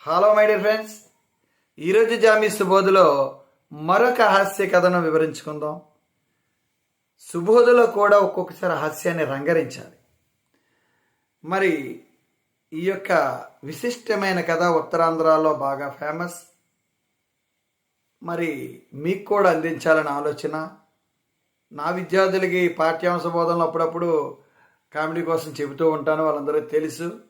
Hello my dear friends ఈరోజు జామీ సుబోధులో మరొక హాస్య కథను వివరించుకుందాం. సుబోధులో కూడా ఒక్కొక్కసారి హాస్యాన్ని రంగరించాలి. మరి ఈ యొక్క విశిష్టమైన కథ ఉత్తరాంధ్రలో బాగా ఫేమస్ మరి మీకు కూడా అందించాలని ఆలోచన. నా విద్యార్థులకి పాఠ్యాంశ బోధనలు అప్పుడప్పుడు కామెడీ కోసం చెబుతూ ఉంటాను వాళ్ళందరూ తెలుసు.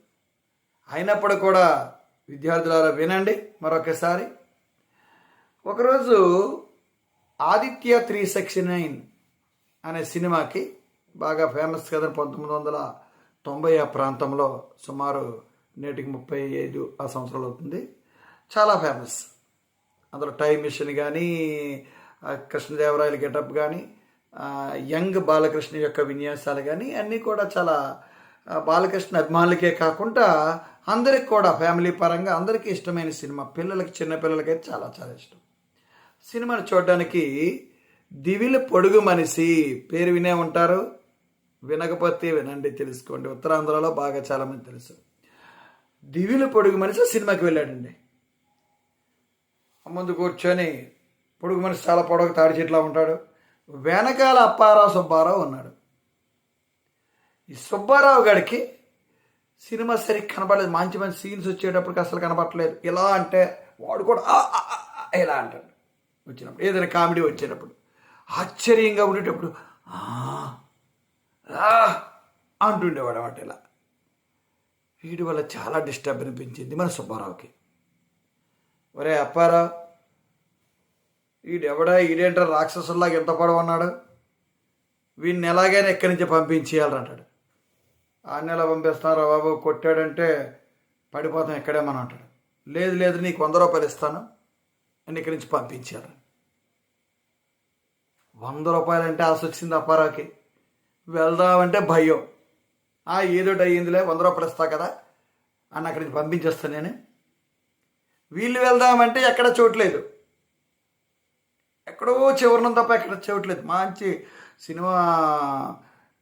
అయినప్పుడు కూడా విద్యార్థులారా వినండి మరొకసారి. ఒకరోజు ఆదిత్య త్రీ సెక్షన్ నైన్ అనే సినిమాకి బాగా ఫేమస్ కదా పంతొమ్మిది వందల తొంభై ఆ ప్రాంతంలో సుమారు నేటికి ముప్పై ఐదు ఆ సంవత్సరాలు అవుతుంది. చాలా ఫేమస్. అందులో టైం మిషన్ కానీ కృష్ణదేవరాయల గెటప్ కానీ యంగ్ బాలకృష్ణ యొక్క విన్యాసాలు కానీ అన్నీ కూడా చాలా బాలకృష్ణ అభిమానులకే కాకుండా అందరికి కూడా ఫ్యామిలీ పరంగా అందరికీ ఇష్టమైన సినిమా. పిల్లలకి చిన్నపిల్లలకి అయితే చాలా చాలా ఇష్టం. సినిమాను చూడడానికి దివిల పొడుగు మనిషి పేరు వినే ఉంటారు. వినకపోతే వినండి తెలుసుకోండి. ఉత్తరాంధ్రలో బాగా చాలామంది తెలుసు. దివిల పొడుగు మనిషి సినిమాకి వెళ్ళాడండి. ముందు కూర్చొని పొడుగు మనిషి చాలా పొడవు తాడి చెట్లా ఉంటాడు. వెనకాల అప్పారావు సుబ్బారావు ఉన్నాడు. ఈ సుబ్బారావు గారికి సినిమా సరిగ్గా కనపడలేదు. మంచి మంచి సీన్స్ వచ్చేటప్పటికి అసలు కనపడలేదు. ఎలా అంటే వాడు కూడా ఎలా అంటాడు. వచ్చినప్పుడు ఏదైనా కామెడీ వచ్చేటప్పుడు ఆశ్చర్యంగా ఉండేటప్పుడు అంటుండేవాడు అన్నమాట ఇలా. వీడి వల్ల చాలా డిస్టర్బ్ అనిపించింది మన సుబ్బారావుకి. ఒరే అప్పారావు వీడెవడా ఈడేంటారు రాక్షసుల్లాగా ఎంత పడవన్నాడు? వీడిని ఎలాగైనా ఎక్కడి నుంచి పంపించేయాలంటాడు ఆ నెల పంపిస్తున్నారా బాబు కొట్టాడంటే పడిపోతాం ఎక్కడేమని అంటాడు. లేదు లేదు నీకు వంద రూపాయలు ఇస్తాను. అని ఇక్కడి నుంచి పంపించారు వంద రూపాయలు అంటే ఆశ వచ్చింది అప్పారావుకి వెళ్దామంటే భయం. ఆ ఏదోటి అయ్యిందిలే వంద రూపాయలు ఇస్తా కదా అని అక్కడి నుంచి పంపించేస్తాను నేను. వీళ్ళు వెళ్దామంటే ఎక్కడ చూడలేదు ఎక్కడో చివరినం తప్ప ఎక్కడ చూడట్లేదు మంచి సినిమా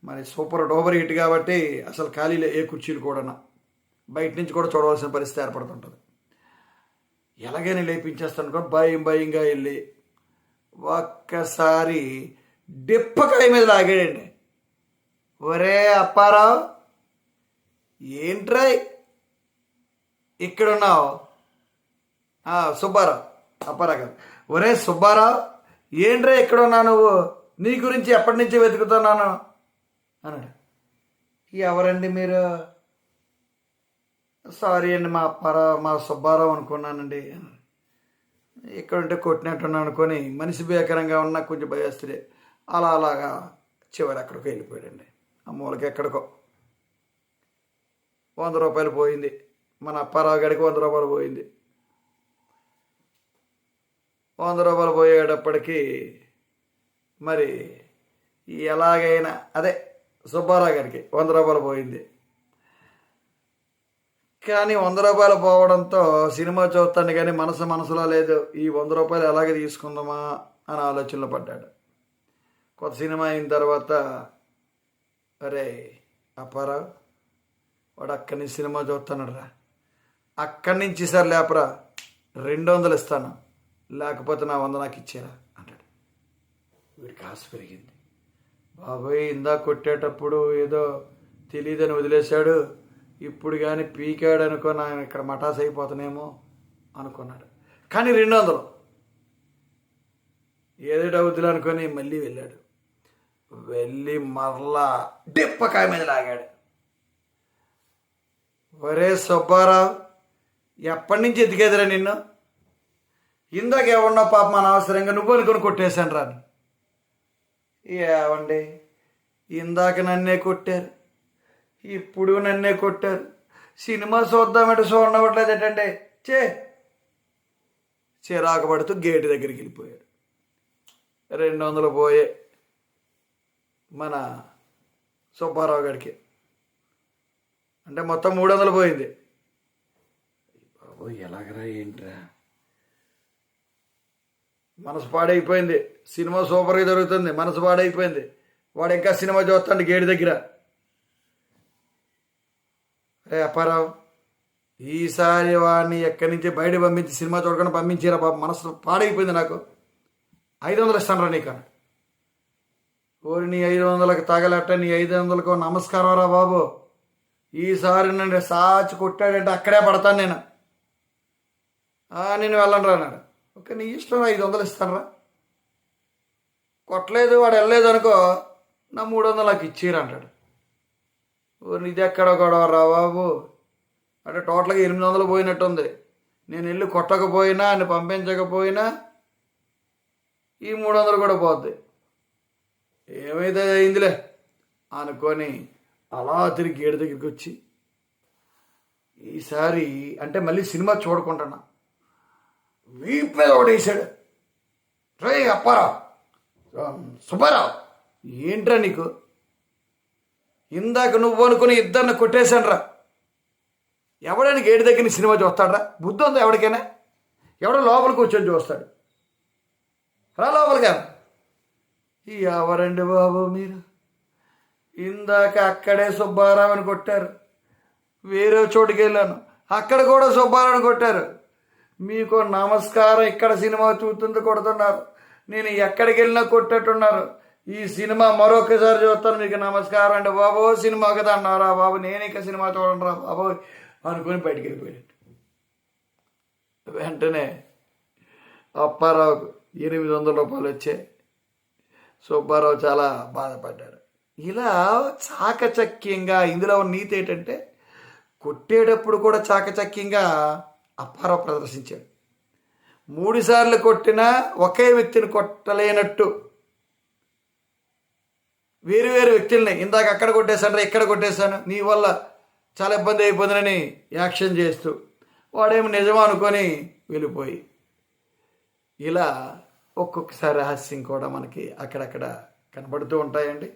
మరి సూపర్ డోబర్ హిట్ కాబట్టి అసలు ఖాళీలే ఏ కుర్చీలు కూడా బయట నుంచి కూడా చూడవలసిన పరిస్థితి ఏర్పడుతుంటుంది. ఎలాగైనా లేపించేస్తాను కూడా భయం భయంగా వెళ్ళి ఒక్కసారి డిప్పకాయ మీద లాగాడండి. ఒరే అప్పారావు ఏంట్రా ఇక్కడున్నావు. ఉన్నావు సుబ్బారావు అప్పారావు గారు. ఒరే సుబ్బారావు ఏంట్రా ఇక్కడ ఉన్నావు నువ్వు? నీ గురించి ఎప్పటి నుంచి వెతుకుతున్నాను? అన్నాడు. ఎవరండి మీరు? సారీ అండి మా అప్పారావు మా సుబ్బారావు అనుకున్నానండి. ఇక్కడ ఉంటే కొట్టినట్టున్నా అనుకొని మనిషి భీకరంగా ఉన్న కొంచెం భయస్తుడే అలా అలాగా చివరి అక్కడికి వెళ్ళిపోయాడండి. ఆ మూలకి ఎక్కడికో. వంద రూపాయలు పోయింది. మన అప్పారావు గడికి వంద రూపాయలు పోయింది. వంద రూపాయలు పోయేటప్పటికీ మరి ఎలాగైనా అదే సుబ్బారావు గారికి వంద రూపాయలు పోయింది. కానీ వంద రూపాయలు పోవడంతో సినిమా చూస్తాను కానీ మనసు మనసులో లేదు. ఈ వంద రూపాయలు ఎలాగ తీసుకుందామా అని ఆలోచనలో పడ్డాడు. కొత్త సినిమా అయిన తర్వాత అరే అప్పారావు వాడు అక్కడి నుంచి సినిమా చూస్తున్నాడు రా అక్కడి నుంచి సార్ లేపరా రెండు వందలు ఇస్తాను. లేకపోతే నా వంద నాకు ఇచ్చేరా అంటాడు. వీడికి ఆశ పెరిగింది. బాబాయ్ ఇందా కొట్టేటప్పుడు ఏదో తెలియదని వదిలేశాడు. ఇప్పుడు కానీ పీకాడు అనుకో నేను ఇక్కడ మటాస్ అయిపోతానేమో అనుకున్నాడు. కానీ రెండు వందలు ఏదో అవుతులు అనుకొని మళ్ళీ వెళ్ళాడు. వెళ్ళి మరలా డిప్పకాయ మీద లాగాడు. ఒరే సుబ్బారావు ఎప్పటి నుంచి ఎతికేదిరా నిన్ను? ఇందాక ఏమన్నా పాప మన అవసరంగా నువ్వు అనుకుని కొట్టేశాను రాను ఏవండి? ఇందాక నన్నే కొట్టారు ఇప్పుడు నన్నే కొట్టారు. సినిమా చూద్దామంటే చూడవట్లేదు ఏంటంటే? చే చిరాకు పడుతూ గేటు దగ్గరికి వెళ్ళిపోయాడు. రెండు వందలు పోయే మన సుబ్బారావు గారికి. అంటే మొత్తం మూడు వందలు పోయింది. బాబు ఎలాగరా ఏంట్రా? మనసు పాడైపోయింది. సినిమా సూపర్గా జరుగుతుంది. మనసు పాడైపోయింది. వాడు ఇంకా సినిమా చూస్తాడు గేటు దగ్గర. రే అప్పారావు ఈసారి వాడిని ఎక్కడి నుంచి బయట పంపించి సినిమా చూడకుండా పంపించారా బాబు. మనసు పాడైపోయింది నాకు. ఐదు వందలు ఇస్తానరా నీకు. ఓరి నీ ఐదు వందలకు తగలట్ట నీ ఐదు వందలకు నమస్కారం రా బాబు. ఈసారి నన్ను సాచి కొట్టాడంటే అక్కడే పడతాను నేను. నేను వెళ్ళను రా ఓకే నీ ఇష్టం ఐదు వందలు ఇస్తానరా. కొట్టలేదు వాడు వెళ్ళలేదు అనుకో నా మూడు వందలు నాకు అంటాడు. ఓ ఇది ఎక్కడ గొడవ రా బాబు? అంటే టోటల్గా ఎనిమిది వందలు పోయినట్టుంది. నేను వెళ్ళి కొట్టకపోయినా ఆయన పంపించకపోయినా ఈ మూడు వందలు కూడా పోద్ది. ఏమైతే అయిందిలే అనుకొని అలా తిరిగి గేడు దగ్గరికి వచ్చి ఈసారి అంటే మళ్ళీ సినిమా చూడకుంటున్నా వీపు మీద ఒకటి రే అప్పారావు. సుబ్బారావు ఏంట్రా నీకు? ఇందాక నువ్వు అనుకుని ఇద్దరిని కొట్టేశాను ఎవడానికి ఏడి దగ్గర సినిమా చూస్తాడరా? బుద్ధి ఉందా ఎవరికైనా? ఎవడో లోపల కూర్చొని చూస్తాడు. రా లోపలిగా ఎవరండి బాబు మీరు? ఇందాక అక్కడే సుబ్బారావుని కొట్టారు. వేరే చోటుకి వెళ్ళాను. అక్కడ కూడా సుబ్బారావుని కొట్టారు. మీకు నమస్కారం ఇక్కడ సినిమా చూస్తుంది కొడుతున్నారు. నేను ఎక్కడికి వెళ్ళినా కొట్టేట్టున్నారు. ఈ సినిమా మరొకసారి చూస్తాను మీకు నమస్కారం అండి. బాబు సినిమా కదా అన్నారా బాబు. నేను ఇక సినిమా చూడండి రా బాబు. అనుకుని బయటికి వెళ్ళిపోయాడు. వెంటనే అప్పారావుకు ఎనిమిది వందల రూపాయలు వచ్చాయి. సుబ్బారావు చాలా బాధపడ్డాడు. ఇలా చాకచక్యంగా ఇందులో ఉన్న నీతి ఏంటంటే కొట్టేటప్పుడు కూడా చాకచక్యంగా అప్పారావు ప్రదర్శించాడు. మూడుసార్లు కొట్టినా ఒకే వ్యక్తిని కొట్టలేనట్టు. వేరు వేరు వ్యక్తుల్ని ఇందాక అక్కడ కొట్టేశాను ఇక్కడ కొట్టేశాను నీ వల్ల చాలా ఇబ్బంది అయిపోతుందని యాక్షన్ చేస్తూ వాడేమి నిజం అనుకొని వెళ్ళిపోయి. ఇలా ఒక్కొక్కసారి హాస్యం కూడా మనకి అక్కడక్కడ కనబడుతూ ఉంటాయండి.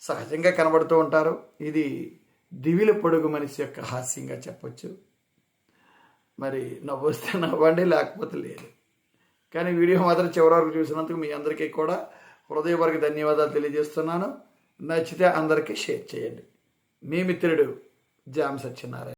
సహజంగా కనబడుతూ ఉంటారు. ఇది దివిల పొడుగు మనిషి యొక్క హాస్యంగా చెప్పొచ్చు. మరి నవ్వొస్తే నవ్వండి లేకపోతే లేదు. కానీ వీడియో మాత్రం చివరి వరకు చూసినందుకు మీ అందరికీ కూడా హృదయపూర్వక ధన్యవాదాలు తెలియజేస్తున్నాను. నచ్చితే అందరికీ షేర్ చేయండి. మీ మిత్రుడు జామ్ సత్యనారాయణ.